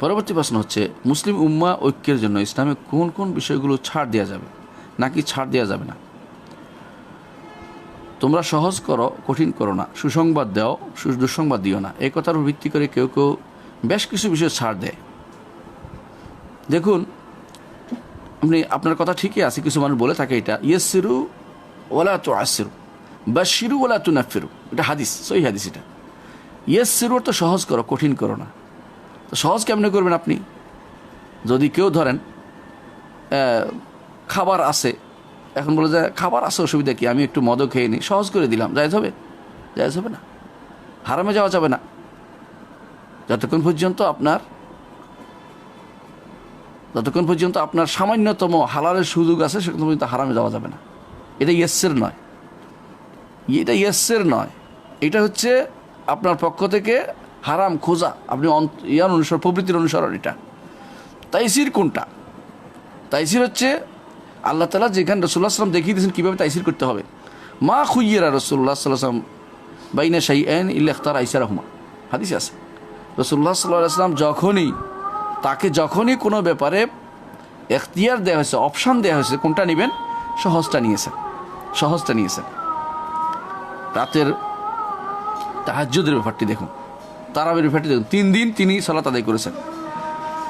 পরবর্তী প্রশ্ন হচ্ছে, মুসলিম উম্মা ঐক্যের জন্য ইসলামে কোন কোন বিষয়গুলো ছাড় দেওয়া যাবে, নাকি ছাড় দেওয়া যাবে না? তোমরা সহজ করো, কঠিন করো না, সুসংবাদ দাও দুঃসংবাদ দিও না। এই কথার উপর ভিত্তি করে কেউ কেউ বেশ কিছু বিষয় ছাড় দেয়। দেখুন, আপনি, আপনার কথা ঠিকই আছে, কিছু মানুষ বলে থাকে এটা ইয়েসিরু ওলা তো আসিরু বা শিরু ওলা তু নাফিরু এটা হাদিস সই হাদিস এটা। ইয়েসিরু তো সহজ করো, কঠিন করো না। সহজ কেমনে করবেন আপনি? যদি কেউ ধরেন খাবার আছে, এখন বলে যে খাবার আছে, অসুবিধা কি? আমি একটু মদও খেয়ে নিই। সহজ করে দিলাম। যাইজ হবে? যাইজ হবে না? হারামে যাওয়া যাবে না। যতক্ষণ পর্যন্ত আপনার, যতক্ষণ পর্যন্ত আপনার সামান্যতম হালালের সুযোগ আছে সেখান পর্যন্ত হারামে যাওয়া যাবে না। এটা ইয়েসের নয়। এটা ইয়েসের নয়। এটা হচ্ছে আপনার পক্ষ থেকে হারাম খোঁজা। আপনি ইয়ার অনুসরণ প্রবৃত্তির অনুসরণ এটা। তাইসির কোনটা? তাইসির হচ্ছে আল্লাহ তালা যেখানে রসুল্লাহ সাল্লাম দেখিয়ে দিয়েছেন কীভাবে তাইসির করতে হবে। মা খুইয়েরা রসুল্লাহ সাল্লাম বাইনা শাই এন ইল্লাখতার আইসা রহমা হাদিস আছে। রসুল্লাহ সাল্লাহ সাল্লাম যখনই, তাকে যখনই কোনো ব্যাপারে এখতিয়ার দেওয়া হয়েছে, অপশান দেওয়া হয়েছে, কোনটা নেবেন? সহজটা নিয়েছেন। সহজটা নিয়েছেন। রাতের তাহাজ্যদের ব্যাপারটি দেখুন। তারাবের ব্যাপারটি দেখুন তিন দিন তিনি সালাত আদায় করেছেন।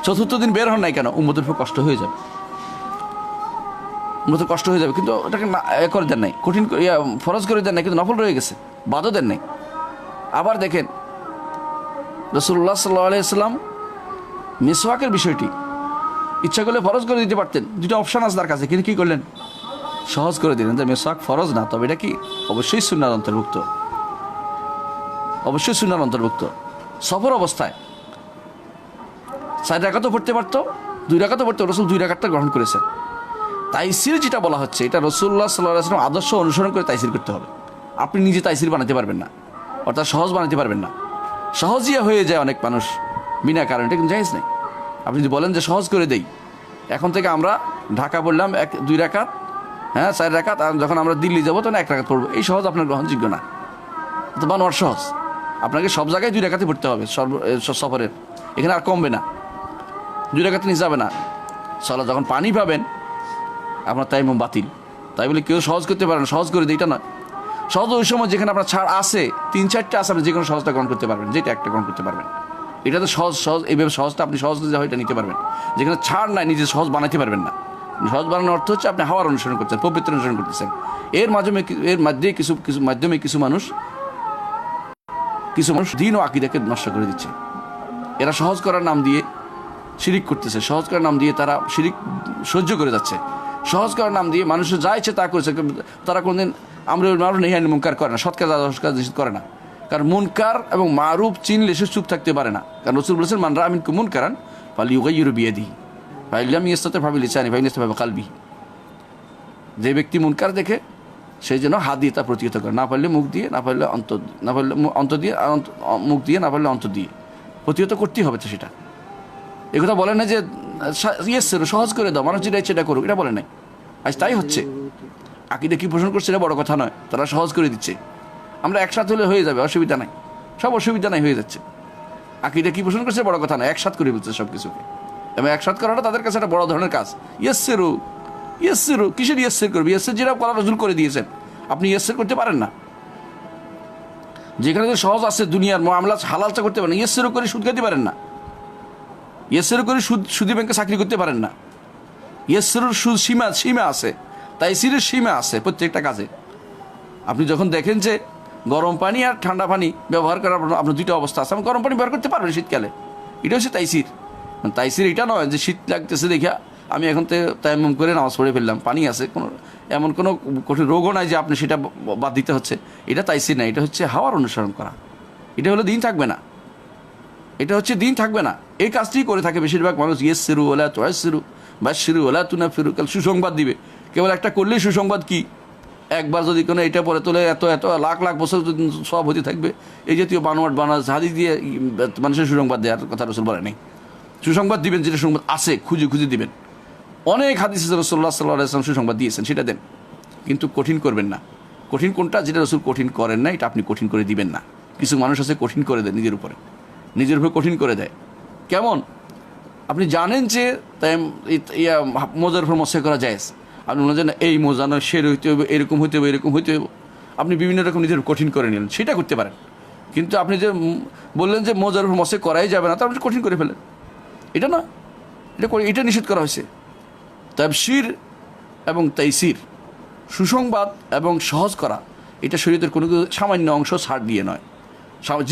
চতুর্থ দিন বের হন নাই কেন? উম্মতের উপর কষ্ট হয়ে যাবে। উম্মতের কষ্ট হয়ে যাবে, কিন্তু ওটাকে না করে দেন নাই। কঠিন ফরজ করে দেন নাই, কিন্তু নফল রয়ে গেছে। বাদও দেন নাই। আবার দেখেন রসুল্লাহ সাল্লাহ আলাইসাল্লাম মিসওয়াকের বিষয়টি, ইচ্ছা করলে ফরজ করে দিতে পারতেন। দুটো অপশান আছে তার কাছে, কিন্তু কী করলেন? সহজ করে দিলেন যে মেসওয়াক ফরজ না, তবে এটা কি? অবশ্যই সুনার অন্তর্ভুক্ত। অবশ্যই সুনার অন্তর্ভুক্ত। সফর অবস্থায়। চার রাকাতও পড়তে পারতো, দুই রাকাতও পড়তে রসুল দুই রাকাতটা গ্রহণ করেছেন। তাইসির যেটা বলা হচ্ছে, এটা রসুল্লাহ সাল্লাহ আদর্শ অনুসরণ করে তাইসির করতে হবে। আপনি নিজে তাইসির বানাতে পারবেন না, অর্থাৎ সহজ বানাতে পারবেন না। সহজই হয়ে যায় অনেক মানুষ বিনা কারণে কিন্তু জাহিজ নেই। আপনি যদি বলেন যে সহজ করে দেই, এখন থেকে আমরা ঢাকা বললাম এক, দুই রাকাত হ্যাঁ চার রাকাত, আর যখন আমরা দিল্লি যাব তখন এক রাকাত পড়ব। এই সহজ আপনার গ্রহণযোগ্য না। তো বানোয়ার সহজ। আপনাকে সব জায়গায় দুই রাকাতে পড়তে হবে সফরের এখানে আর কমবে না। দুই রাকাতে নিয়ে যাবে না। সলা, যখন পানি পাবেন, আপনার তাইমুম বাতিল। তাই বলে কেউ সহজ করতে পারেন সহজ করে দিই এটা নয়। সহজ ওই সময় যেখানে আপনার ছাড় আছে, তিন চারটে আছে, আপনি যে কোনো সহজটা গ্রহণ করতে পারবেন। যেটা একটা গ্রহণ করতে পারবেন। এটা তো সহজ সহজ, এইভাবে সহজটা আপনি সহজ যা এটা নিতে পারবেন। যেখানে ছাড় নাই, নিজে সহজ বানাতে পারবেন না। সহজ বানানোর অর্থ হচ্ছে আপনি হাওয়ার অনুসরণ করছেন, পবিত্র অনুসরণ করতেছেন। এর মাধ্যমে এর মাধ্যমে কিছু কিছু মাধ্যমে কিছু মানুষ কিছু মানুষ দিন ও আকিদাকে নষ্ট করে দিচ্ছে। এরা সহজ করার নাম দিয়ে শিরিক করতেছে। সহজ করার নাম দিয়ে তারা শিরিক সহ্য করে যাচ্ছে। সহজ করার নাম দিয়ে মানুষের যা ইচ্ছে তা করেছে তারা কোনোদিন আমরা মারুফ নেই মুনকার করে না। সৎ কাজ অসৎ কাজ নিষেধ করে না। কারণ মুনকার এবং মারুফ চিনলে সে চুপ থাকতে পারে না। কারণ রসুল বলেছেন মানরা আমিন কুমুন কারান ফালি ইউগাইয়ুর বিয়ে দিই ফাইলাম ইস্তাতে ভাবি লিচানি ফাইন ইস্তে ভাবে কালবি যে ব্যক্তি মুনকার দেখে সেই জন্য হাত দিয়ে তা প্রতিহত করে। না পারলে মুখ দিয়ে, না পারলে অন্ত, না পারলে অন্ত দিয়ে, আর মুখ দিয়ে, না পারলে অন্ত দিয়ে। প্রতিহত করতেই হবে তো সেটা। এ কথা বলে না যে ইয়েস সহজ করে দাও। মানুষ যেটা এটা করুক, এটা বলে নাই। আজ তাই হচ্ছে। আকিদে কি পোষণ করছে এটা বড় কথা নয়। তারা সহজ করে দিচ্ছে। আমরা একসাথে হলে হয়ে যাবে, অসুবিধা নাই। সব অসুবিধা নাই, হয়ে যাচ্ছে। আকিদে কি পোষণ করছে বড় কথা নয়। একসাথ করে ফেলছে সব কিছুকে এবং একসাথ করাটা তাদের কাছে একটা বড় ধরনের কাজ। ইয়েসেরও ইয়েসেরও কিসের ইয়েসের করবে? ইয়েসের যেটা করা রজুল করে দিয়েছেন। আপনি ইয়েসের করতে পারেন না। যেখানে সহজ আছে দুনিয়ার মামলা হালালচা করতে পারেন ইয়েসেরও করে সুদ খেতে পারেন না। ইয়েসেরও করে সুদ, সুদি ব্যাংকে চাকরি করতে পারেন না। ইয়েসেরও সুদ সীমা সীমা আছে। তাই সিরের সীমা আছে প্রত্যেকটা কাজে। আপনি যখন দেখেন যে গরম পানি আর ঠান্ডা পানি ব্যবহার করার আপনার- দুইটা অবস্থা আছে। আপনি গরম পানি ব্যবহার করতে পারবেন শীতকালে। এটা হচ্ছে তাইসির। তাইসির এটা নয় যে শীত লাগতেছে দেখা আমি এখন তো তাইমুম করে নামাজ পড়ে ফেললাম, পানি আছে, কোনো এমন কোনো কঠিন রোগও নাই যে আপনি সেটা বাদ দিতে হচ্ছে। এটা তাইসির না এটা হচ্ছে হাওয়ার অনুসরণ করা। এটা হলো দিন থাকবে না। এটা হচ্ছে দিন থাকবে না। এই কাজটি করে থাকে বেশিরভাগ মানুষ ইয়েস সিরু ওলা চয়েস সিরু বা সিরু ওলা তুনা ফিরু কাল সুসংবাদ দিবে। কেবল একটা করলেই সুসংবাদ কি? একবার যদি কোনো এটা পরে তোলে, এত এত লাখ লাখ বছর সব হতে থাকবে, এই জাতীয় বানোয়াট বানাস, হাদিস দিয়ে মানুষের সুসংবাদ দেওয়ার কথা রসুল বলে নেই সুসংবাদ দিবেন, যেটা সংবাদ আছে, খুঁজে খুঁজে দিবেন। অনেক হাদিস রসুল্লাহ সাল্লাহ আসলাম সুসংবাদ দিয়েছেন, সেটা দেন। কিন্তু কঠিন করবেন না। কঠিন কোনটা? যেটা রসুল কঠিন করেন না এটা আপনি কঠিন করে দিবেন না। কিছু মানুষ আছে কঠিন করে দেয় নিজের উপরে। নিজের উপরে কঠিন করে দেয়। কেমন? আপনি জানেন যে তাই ইয়া, মোজার উপর মশাই করা যায় আপনি মনে হয় এই মোজা নয়, সে হইতে হবে এরকম হইতে হবে এরকম হইতে হবে আপনি বিভিন্ন রকম নিজের কঠিন করে নিলেন, সেটা করতে পারেন। কিন্তু আপনি যে বললেন যে মোজার উপর মশাই করাই যাবে না তা আপনি কঠিন করে ফেলেন। এটা না, এটা এটা নিষেধ করা হয়েছে। তাবশির এবং তাইসির, সুসংবাদ এবং সহজ করা, এটা শরীরের কোনো সামান্য অংশ ছাড় দিয়ে নয়।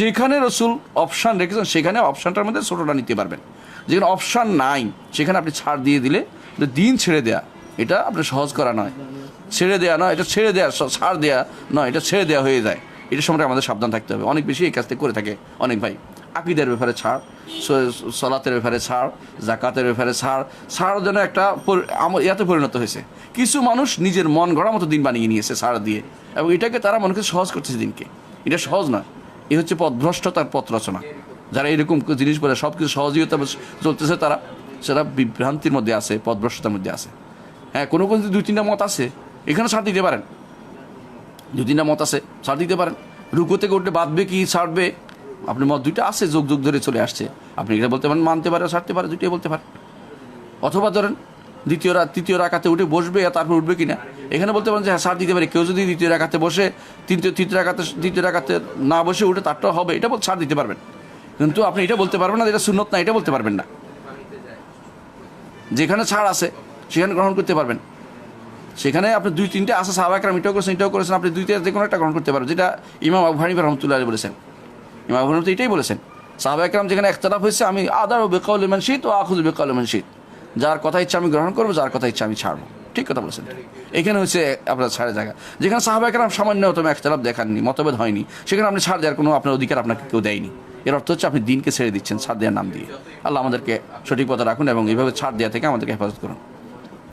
যেখানে রসুল অপশান রেখেছেন, সেখানে অপশানটার মধ্যে ছোটোটা নিতে পারবেন। যেখানে অপশান নাই, সেখানে আপনি ছাড় দিয়ে দিলে দিন ছেড়ে দেয়া, এটা আপনার সহজ করা নয়। ছেড়ে দেয়া নয়, এটা ছেড়ে দেয়া ছাড় দেয়া নয়, এটা ছেড়ে দেওয়া হয়ে যায়। এটা সম্পর্কে আমাদের সাবধান থাকতে হবে। অনেক বেশি এই কাজটা করে থাকে অনেক ভাই। আকিদের ব্যাপারে ছাড় সলাতের ব্যাপারে ছাড় জাকাতের ব্যাপারে ছাড় ছাড় যেন একটা ইয়াতে পরিণত হয়েছে। কিছু মানুষ নিজের মন গড়া মতো দিন বানিয়ে নিয়েছে ছাড় দিয়ে, এবং এটাকে তারা মনে করছে সহজ করতেছে দিনকে। এটা সহজ নয়। এ হচ্ছে পথভ্রষ্টতার পথ রচনা। যারা এরকম জিনিস বলে, সব কিছু সহজীয়তা চলতেছে তারা, সেটা বিভ্রান্তির মধ্যে আছে পথভ্রষ্টতার মধ্যে আছে। হ্যাঁ কোনো কোনো দুই তিনটা মত আছে, এখানে ছাড় দিতে পারেন। দু তিনটা মত আছে, ছাড় দিতে পারেন। রুকো থেকে বাঁধবে কি, ছাড়বে? আপনি মত দুইটা আছে, যোগ যোগ ধরে চলে আসছে। আপনি এটা বলতে পারেন, মানতে পারে, সারতে পারে, দুইটাই বলতে পারেন। অথবা ধরেন, দ্বিতীয় রাত তৃতীয় রাখাতে উঠে বসবে, আর তারপর উঠবে কিনা? এখানে বলতে পারেন যে হ্যাঁ সার দিতে পারে। কেউ যদি দ্বিতীয় রাখাতে বসে, তৃতীয় তৃতীয় রাখাতে দ্বিতীয় রাখাতে না বসে উঠে তারটা হবে। এটা ছাড় দিতে পারবেন। কিন্তু আপনি এটা বলতে পারবেন না এটা সুন্নত না, এটা বলতে পারবেন না। যেখানে ছাড় আছে, সেখানে গ্রহণ করতে পারবেন। সেখানে আপনি দুই তিনটে আছে সাহাবাকরাম এটাও করেছেন এটাও করেছেন। আপনি দুইটা যে কোনো একটা গ্রহণ করতে পারবেন, যেটা ইমাম আবু হানিফা রহমতুল্লাহ বলেছেন। ইমাম আবু তো এটাই বলেছেন। সাহাবাকরাম যেখানে একতলাফ হয়েছে, আমি আদার ও বেকাউল ইমান শীত ও আখুজ বেকাউল ইমান শীত যার কথা ইচ্ছা আমি গ্রহণ করব, যার কথা ইচ্ছা আমি ছাড়বো। ঠিক কথা বলেছেন। এখানে হচ্ছে আপনার ছাড়ের জায়গা। যেখানে সাহাবাকরাম সামান্যতম একতলাফ দেখাননি, মতভেদ হয়নি। সেখানে আপনি ছাড় দেওয়ার কোনো আপনার অধিকার আপনাকে কেউ দেয়নি। এর অর্থ হচ্ছে আপনি দিনকে ছেড়ে দিচ্ছেন, ছাড় দেওয়ার নাম দিয়ে। আল্লাহ আমাদেরকে সঠিক পথে রাখুন এবং এইভাবে ছাড় দেওয়া থেকে আমাদেরকে হেফাজত করুন।